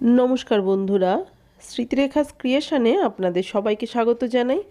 নমস্কার বন্ধুরা, স্মৃতিরেখাস ক্রিয়েশনে আপনাদের সবাইকে স্বাগত জানাই।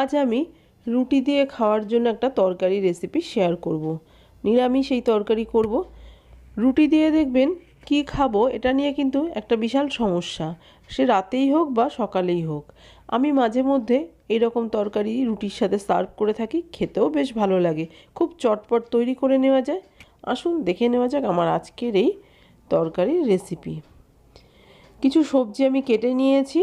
আজ আমি রুটি দিয়ে খাওয়ার জন্য একটা তরকারি রেসিপি শেয়ার করব। নিরামিষ এই তরকারি করব। রুটি দিয়ে দেখবেন কি খাব, এটা নিয়ে কিন্তু একটা বিশাল সমস্যা। সে রাতেই হোক বা সকালেই হোক। আমি মাঝে মধ্যে এরকম তরকারি রুটির সাথে সার্ভ করে থাকি, খেতেও বেশ ভালো লাগে। খুব চটপট তৈরি করে নেওয়া যায়। আসুন দেখে নেওয়া যাক আমার আজকের এই তরকারির রেসিপি। কিছু সবজি আমি কেটে নিয়েছি।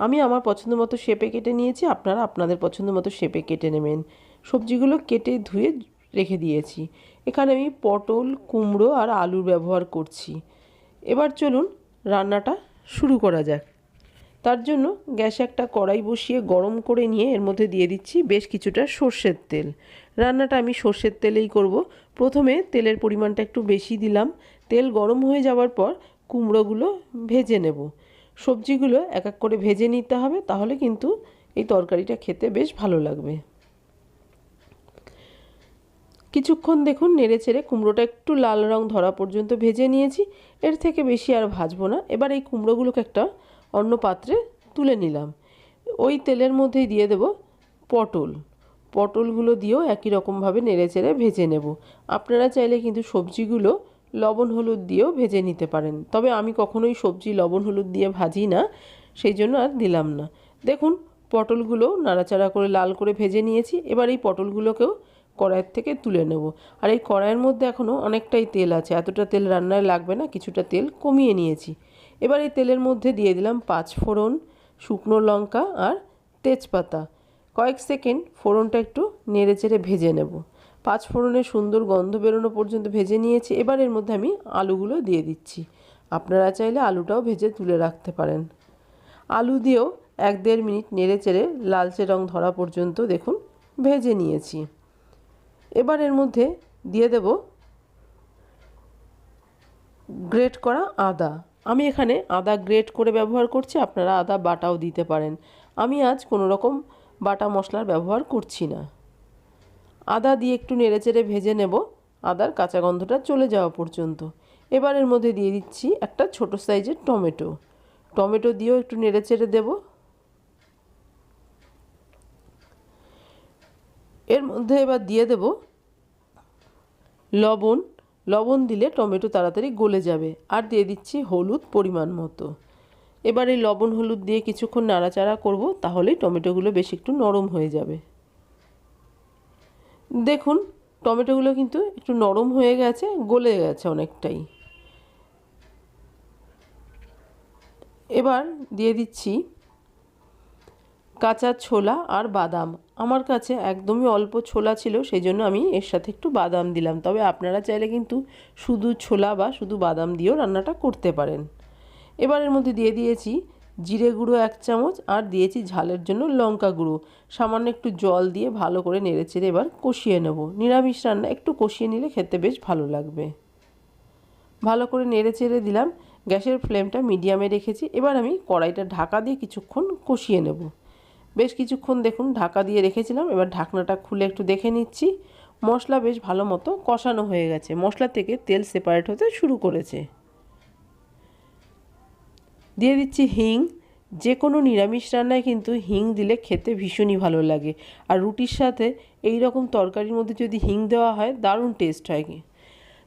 আমি আমার পছন্দ মতো শেপে কেটে নিয়েছি, আপনারা আপনাদের পছন্দ মতো শেপে কেটে নেবেন। সবজিগুলো কেটে ধুয়ে রেখে দিয়েছি। এখানে আমি পটল, কুমড়ো আর আলুর ব্যবহার করছি। এবার চলুন রান্নাটা শুরু করা যাক। তার জন্য গ্যাসে একটা কড়াই বসিয়ে গরম করে নিয়ে এর মধ্যে দিয়ে দিচ্ছি বেশ কিছুটা সর্ষের তেল। রান্নাটা আমি সর্ষের তেলেই করব। প্রথমে তেলের পরিমাণটা একটু বেশি দিলাম। তেল গরম হয়ে যাওয়ার পর কুমড়োগুলো ভেজে নেব। সবজিগুলো এক এক করে ভেজে নিতে হবে, তাহলে কিন্তু এই তরকারিটা খেতে বেশ ভালো লাগবে। কিছুক্ষণ দেখুন নেড়ে চেড়ে কুমড়োটা একটু লাল রং ধরা পর্যন্ত ভেজে নিয়েছি, এর থেকে বেশি আর ভাজবো না। এবার এই কুমড়োগুলোকে একটা অন্য পাত্রে তুলে নিলাম। ওই তেলের মধ্যেই দিয়ে দেব পটল। পটলগুলো দিয়েও একই রকমভাবে নেড়ে চেড়ে ভেজে নেব। আপনারা চাইলে কিন্তু সবজিগুলো লবণ হলুদ দিয়েও ভেজে নিতে পারেন। তবে আমি কখনোই সবজি লবণ হলুদ দিয়ে ভাজি না, সেই জন্য আর দিলাম না। দেখুন, পটলগুলো নাড়াচাড়া করে লাল করে ভেজে নিয়েছি। এবার এই পটলগুলোকেও কড়াইয়ের থেকে তুলে নেব। আর এই কড়াইয়ের মধ্যে এখনও অনেকটাই তেল আছে। এতটা তেল রান্নায় লাগবে না, কিছুটা তেল কমিয়ে নিয়েছি। এবার এই তেলের মধ্যে দিয়ে দিলাম পাঁচ ফোড়ন শুকনো লঙ্কা আর তেজপাতা। কয়েক সেকেন্ড ফোড়নটা একটু নেড়ে চেড়ে ভেজে নেব। পাঁচ ফোড়নের সুন্দর গন্ধ বেরোনো পর্যন্ত ভেজে নিয়েছি। এবার এর মধ্যে আমি আলুগুলো দিয়ে দিচ্ছি। আপনারা চাইলে আলুটাও ভেজে তুলে রাখতে পারেন। আলু দিয়েও এক দেড় মিনিট নেড়ে চেড়ে লালচে রং ধরা পর্যন্ত দেখুন, ভেজে নিয়েছি। এবার এর মধ্যে দিয়ে দেব গ্রেট করা আদা। আমি এখানে আদা গ্রেট করে ব্যবহার করছি, আপনারা আদা বাটাও দিতে পারেন। আমি আজ কোনো রকম বাটা মশলার ব্যবহার করছি না। আদা দিয়ে একটু নেড়েচেড়ে ভেজে নেব। আদার কাঁচা গন্ধটা চলে যাওয়া পর্যন্ত। এবার এর মধ্যে দিয়ে দিচ্ছি একটা ছোট সাইজের টমেটো। টমেটো দিয়েও একটু নেড়েচেড়ে দেব। এর মধ্যে এবার দিয়ে দেব লবণ। লবণ দিলে টমেটো তাড়াতাড়ি গলে যাবে। আর দিয়ে দিচ্ছি হলুদ পরিমাণ মতো। এবার এই লবণ হলুদ দিয়ে কিছুক্ষণ নাড়াচাড়া করব, তাহলেই টমেটোগুলো বেশ একটু নরম হয়ে যাবে। দেখুন, টমেটোগুলো কিন্তু একটু নরম হয়ে গেছে, গলে গেছে অনেকটাই। এবার দিয়ে দিচ্ছি কাঁচা ছোলা আর বাদাম। আমার কাছে একদমই অল্প ছোলা ছিল সেই জন্য আমি এর সাথে একটু বাদাম দিলাম। তবে আপনারা চাইলে কিন্তু শুধু ছোলা বা শুধু বাদাম দিয়েও রান্নাটা করতে পারেন। এবার এর মধ্যে দিয়ে দিয়েছি জিরে গুঁড়ো এক চামচ আর দিয়েছি ঝালের জন্য লঙ্কা গুঁড়ো। সামান্য একটু জল দিয়ে ভালো করে নেড়ে চেড়ে এবার কষিয়ে নেব। নিরামিষ রান্না, একটু কষিয়ে নিলে খেতে বেশ ভালো লাগবে। ভালো করে নেড়ে চেড়ে দিলাম। গ্যাসের ফ্লেমটা মিডিয়ামে রেখেছি। এবার আমি কড়াইটা ঢাকা দিয়ে কিছুক্ষণ কষিয়ে নেব। বেশ কিছুক্ষণ দেখুন, ঢাকা দিয়ে রেখেছিলাম। এবার ঢাকনাটা খুলে একটু দেখে নিচ্ছি। মশলা বেশ ভালো মতো কষানো হয়ে গেছে। মশলা থেকে তেল সেপারেট হতে শুরু করেছে। দিয়ে দিচ্ছি হিং। যে কোনো নিরামিষ রান্নায় কিন্তু হিং দিলে খেতে ভীষণই ভালো লাগে। আর রুটির সাথে এই রকম তরকারির মধ্যে যদি হিং দেওয়া হয়, দারুণ টেস্ট হয়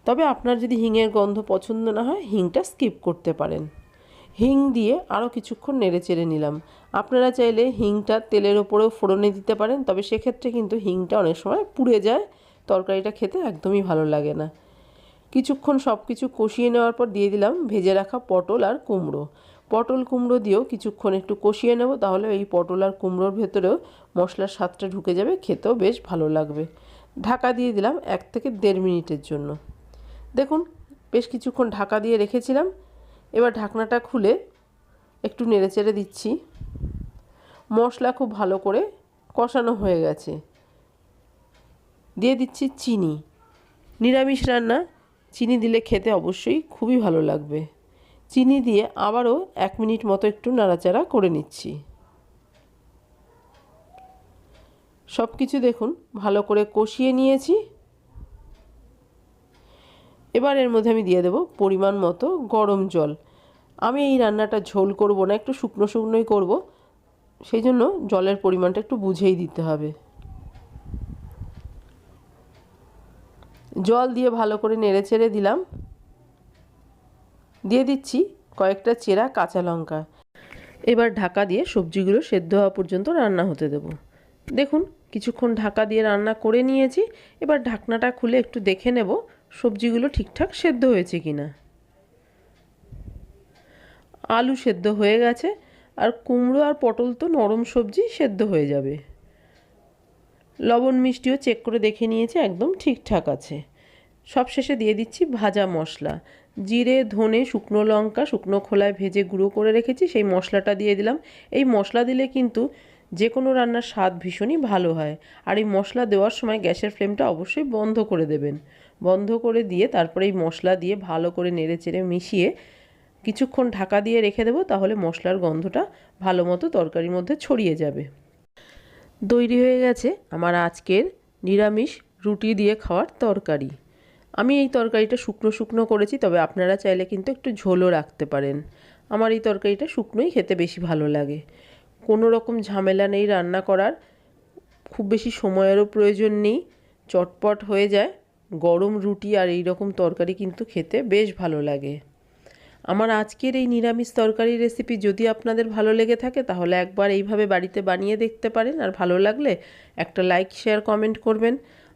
তবে আপনার যদি হিংয়ের গন্ধ পছন্দ না হয়, হিংটা স্কিপ করতে পারেন। হিং দিয়ে আরও কিছুক্ষণ নেড়ে চেড়ে নিলাম। আপনারা চাইলে হিংটা তেলের ওপরেও ফোড়নে দিতে পারেন, তবে সেক্ষেত্রে কিন্তু হিংটা অনেক সময় পুড়ে যায়। তরকারিটা খেতে একদমই ভালো লাগে না। কিছুক্ষণ সব কিছু কষিয়ে নেওয়ার পর দিয়ে দিলাম ভেজে রাখা পটল আর কুমড়ো। পটল কুমড়ো দিয়েও কিছুক্ষণ একটু কষিয়ে নেব, তাহলে এই পটল আর কুমড়োর ভেতরেও মশলার স্বাদটা ঢুকে যাবে, খেতেও বেশ ভালো লাগবে। ঢাকা দিয়ে দিলাম এক থেকে দেড় মিনিটের জন্য। দেখুন, বেশ কিছুক্ষণ ঢাকা দিয়ে রেখেছিলাম। এবার ঢাকনাটা খুলে একটু নেড়েচেড়ে দিচ্ছি। মশলা খুব ভালো করে কষানো হয়ে গেছে। দিয়ে দিচ্ছি চিনি। নিরামিষ রান্না, চিনি দিলে খেতে অবশ্যই খুবই ভালো লাগবে। চিনি দিয়ে আবারও এক মিনিট মতো একটু নাড়াচাড়া করে নিচ্ছি। সব কিছু দেখুন, ভালো করে কষিয়ে নিয়েছি। এবার এর মধ্যে আমি দিয়ে দেব পরিমাণ মতো গরম জল। আমি এই রান্নাটা ঝোল করব না, একটু শুকনো শুকনোই করব। সেই জন্য জলের পরিমাণটা একটু বুঝেই দিতে হবে। জল দিয়ে ভালো করে নেড়ে চেড়ে দিলাম। দিয়ে দিচ্ছি কয়েকটা চেরা কাঁচা লঙ্কা। এবার ঢাকা দিয়ে সবজিগুলো সেদ্ধ হওয়া পর্যন্ত রান্না হতে দেব। দেখুন, কিছুক্ষণ ঢাকা দিয়ে রান্না করে নিয়েছি। এবার ঢাকনাটা খুলে একটু দেখে নেব সবজিগুলো ঠিকঠাক সেদ্ধ হয়েছে কি না আলু সেদ্ধ হয়ে গেছে, আর কুমড়ো আর পটল তো নরম সবজি, সেদ্ধ হয়ে যাবে। লবণ মিষ্টিও চেক করে দেখে নিয়েছি, একদম ঠিকঠাক আছে। সব শেষে দিয়ে দিচ্ছি ভাজা মশলা। জিরে, ধনে, শুকনো লঙ্কা, শুকনো খোলায় ভেজে গুঁড়ো করে রেখেছি, সেই মশলাটা দিয়ে দিলাম। এই মশলা দিলে কিন্তু যে কোনো রান্নার স্বাদ ভীষণই ভালো হয়। আর এই মশলা দেওয়ার সময় গ্যাসের ফ্লেমটা অবশ্যই বন্ধ করে দেবেন। বন্ধ করে দিয়ে তারপরে এই মশলা দিয়ে ভালো করে নেড়ে চেড়ে মিশিয়ে কিছুক্ষণ ঢাকা দিয়ে রেখে দেবো, তাহলে মশলার গন্ধটা ভালো মতো তরকারির মধ্যে ছড়িয়ে যাবে। তৈরি হয়ে গেছে আমার আজকের নিরামিষ রুটি দিয়ে খাওয়ার তরকারি। আমি এই তরকারিটা শুকনো শুকনো করেছি, তবে আপনারা চাইলে কিন্তু একটু ঝোলও রাখতে পারেন। আমার এই তরকারিটা শুকনোই খেতে বেশি ভালো লাগে। কোনো রকম ঝামেলা নেই রান্না করার। খুব বেশি সময়েরও প্রয়োজন নেই। চটপট হয়ে যায়। গরম রুটি আর এই রকম তরকারি কিন্তু খেতে বেশ ভালো লাগে। আমার আজকের এই নিরামিষ তরকারি রেসিপি যদি আপনাদের ভালো লেগে থাকে, তাহলে একবার এইভাবে বাড়িতে বানিয়ে দেখতে পারেন। আর ভালো লাগলে একটা লাইক, শেয়ার, কমেন্ট করবেন।